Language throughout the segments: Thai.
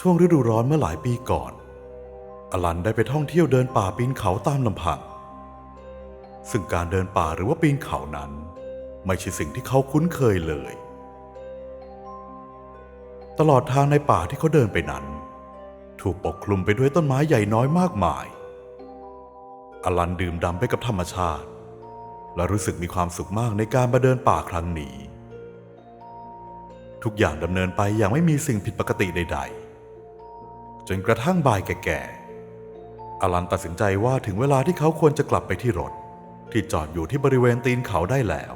ช่วงฤดูร้อนเมื่อหลายปีก่อน อลันได้ไปท่องเที่ยวเดินป่าปีนเขาตามลำพัง ซึ่งการเดินป่าหรือว่าปีนเขานั้น ไม่ใช่สิ่งที่เขาคุ้นเคยเลย ตลอดทางในป่าที่เขาเดินไปนั้น ถูกปกคลุมไปด้วยต้นไม้ใหญ่น้อยมากมาย อลันดื่มด่ำไปกับธรรมชาติ และรู้สึกมีความสุขมากในการมาเดินป่าครั้งนี้ ทุกอย่างดำเนินไปอย่างไม่มีสิ่งผิดปกติใด ๆ จนกระทั่งบ่ายแก่ๆอลันตัดสินใจว่าถึงเวลาที่เขาควรจะกลับไปที่รถ ที่จอดอยู่ที่บริเวณตีนเขาได้แล้ว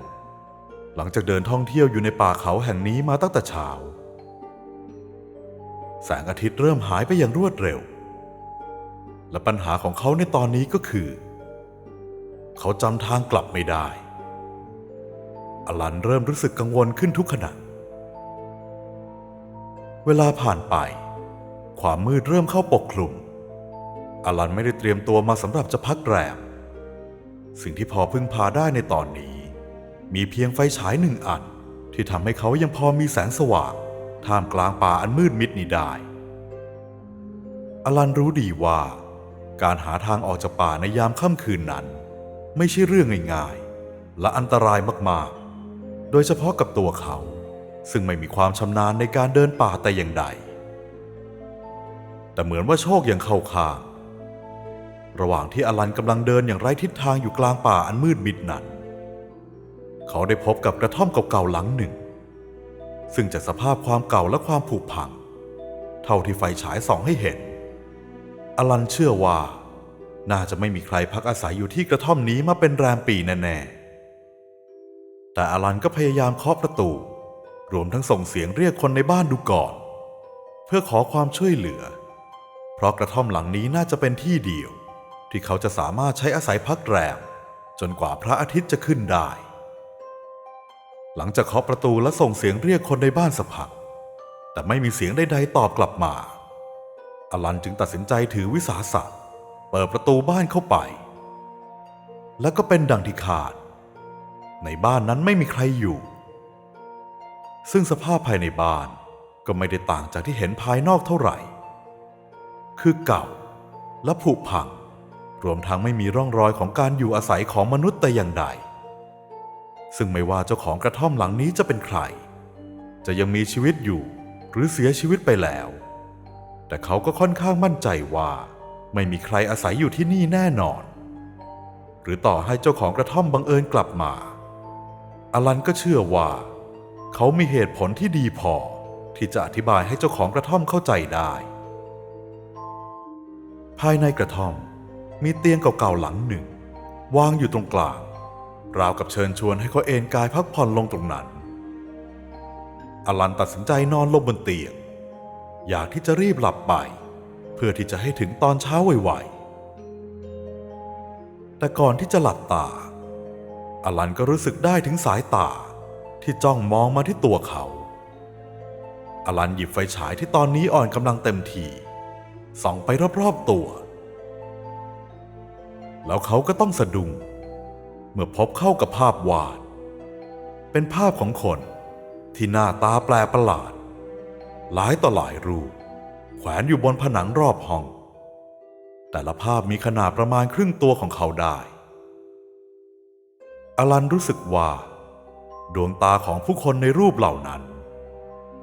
หลังจากเดินท่องเที่ยวอยู่ในป่าเขาแห่งนี้มาตั้งแต่เช้าแสงอาทิตย์เริ่มหายไปอย่างรวดเร็ว และปัญหาของเขาในตอนนี้ก็คือ เขาจำทางกลับไม่ได้ อลันเริ่มรู้สึกกังวลขึ้นทุกขณะ เวลาผ่านไป ความมืดเริ่มเข้าปกคลุม อลันไม่ได้เตรียมตัวมาสำหรับจะพักแรม สิ่งที่พอพึ่งพาได้ในตอนนี้ มีเพียงไฟฉายหนึ่งอัน ที่ทำให้เขายังพอมีแสงสว่าง ท่ามกลางป่าอันมืดมิดนี้ได้ อลันรู้ดีว่า การหาทางออกจากป่าในยามค่ำคืนนั้น ไม่ใช่เรื่องง่ายๆ และอันตรายมากๆ โดยเฉพาะกับตัวเขา ซึ่งไม่มีความชำนาญในการเดินป่าแต่อย่างใด แต่เหมือนว่าโชคยังเข้าข้างระหว่างที่อลันกำลังเดินอย่างไร้ทิศทางอยู่กลางป่าอันมืดมิดนั้น เขาได้พบกับกระท่อมเก่าๆหลังหนึ่ง ซึ่งจากสภาพความเก่าและความผุพัง เท่าที่ไฟฉายส่องให้เห็น อลันเชื่อว่า น่าจะไม่มีใครพักอาศัยอยู่ที่กระท่อมนี้มาเป็นแรมปีแน่ๆ แต่อลันก็พยายามเคาะประตู รวมทั้งส่งเสียงเรียกคนในบ้านดูก่อน เพื่อขอความช่วยเหลือ เพราะกระท่อมหลังนี้น่าจะเป็นที่เดียว ที่เขาจะสามารถใช้อาศัยพักแรม จนกว่าพระอาทิตย์จะขึ้นได้ หลังจากเคาะประตูและส่งเสียงเรียกคนในบ้านสักพัก แต่ไม่มีเสียงใดๆตอบกลับมา อลันจึงตัดสินใจถือวิสาสะเปิดประตูบ้านเข้าไป แล้วก็เป็นดังที่คาด ในบ้านนั้นไม่มีใครอยู่ ซึ่งสภาพภายในบ้านก็ไม่ได้ต่างจากที่เห็นภายนอกเท่าไหร่ คือเก่า และผุพัง รวมทั้งไม่มีร่องรอยของการอยู่อาศัยของมนุษย์แต่อย่างใด ซึ่งไม่ว่าเจ้าของกระท่อมหลังนี้จะเป็นใคร จะยังมีชีวิตอยู่หรือเสียชีวิตไปแล้ว แต่เขาก็ค่อนข้างมั่นใจว่า ไม่มีใครอาศัยอยู่ที่นี่แน่นอน หรือต่อให้เจ้าของกระท่อมบังเอิญกลับมา อลันก็เชื่อว่า เขามีเหตุผลที่ดีพอที่จะอธิบายให้เจ้าของกระท่อมเข้าใจได้ ภายในกระท่อม มีเตียงเก่าๆหลังหนึ่ง วางอยู่ตรงกลาง ราวกับเชิญชวนให้เขาเอนกายพักผ่อนลงตรงนั้น อลันตัดสินใจนอนลงบนเตียง อยากที่จะรีบหลับไป เพื่อที่จะให้ถึงตอนเช้าไวๆ แต่ก่อนที่จะหลับตา อลันก็รู้สึกได้ถึงสายตาที่จ้องมองมาที่ตัวเขา อลันหยิบไฟฉายที่ตอนนี้อ่อนกำลังเต็มที ส่องไปรอบๆตัว แล้วเขาก็ต้องสะดุ้งเมื่อพบเข้ากับภาพวาด เป็นภาพของคนที่หน้าตาแปลประหลาด หลายต่อหลายรูป แขวนอยู่บนผนังรอบห้อง แต่ละภาพมีขนาดประมาณครึ่งตัวของเขาได้อลันรู้สึกว่า ดวงตาของผู้คนในรูปเหล่านั้น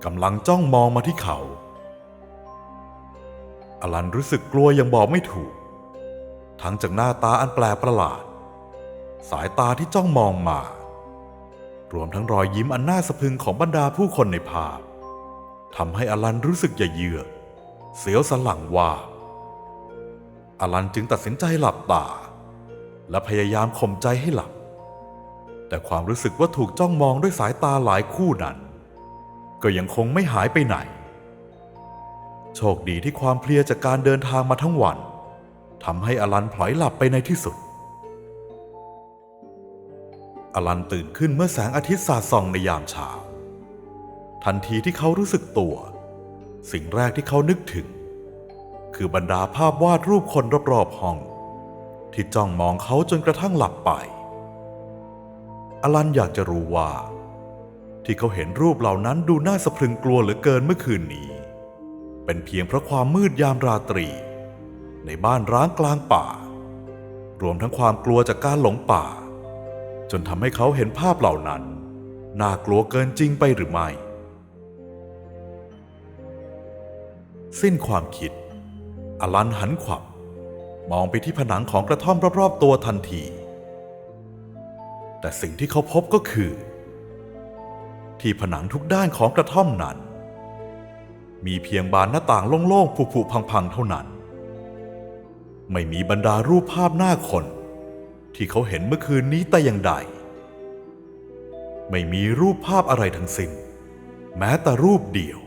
กำลังจ้องมองมาที่เขา อลันรู้สึกกลัวอย่างบอกไม่ถูก ทั้งจากหน้าตาอันแปลกประหลาด สายตาที่จ้องมองมา รวมทั้งรอยยิ้มอันน่าสะพรึงของบรรดาผู้คนในภาพทำให้อลันรู้สึกหยาเยือก เสียวสันหลังว่า อลันจึงตัดสินใจหลับตา และพยายามข่มใจให้หลับ แต่ความรู้สึกว่าถูกจ้องมองด้วยสายตาหลายคู่นั้น ก็ยังคงไม่หายไปไหน โชคดีที่ความเพลียจากการเดินทางมาทั้งวันทำให้อลันพลอยหลับไปในที่สุด อลันตื่นขึ้นเมื่อแสงอาทิตย์สาดส่องในยามเช้า ทันทีที่เขารู้สึกตัว สิ่งแรกที่เขานึกถึง คือบรรดาภาพวาดรูปคนรอบๆห้อง ที่จ้องมองเขาจนกระทั่งหลับไป อลันอยากจะรู้ว่า ที่เขาเห็นรูปเหล่านั้นดูน่าสะพรึงกลัวเหลือเกินเมื่อคืนนี้ เป็นเพียงเพราะความมืดยามราตรี ในบ้านร้างกลางป่า รวมทั้งความกลัวจากการหลงป่า จนทำให้เขาเห็นภาพเหล่านั้น น่ากลัวเกินจริงไปหรือไม่ สิ้นความคิด อลันหันขวับ มองไปที่ผนังของกระท่อมรอบๆตัวทันที แต่สิ่งที่เขาพบก็คือ ที่ผนังทุกด้านของกระท่อมนั้น มีเพียงบานหน้าต่างโล่งๆผุๆพังๆเท่านั้น ไม่มีบรรดารูปภาพหน้าคน ที่เขาเห็นเมื่อคืนนี้แต่อย่างใด ไม่มีรูปภาพอะไรทั้งสิ้น แม้แต่รูปเดียว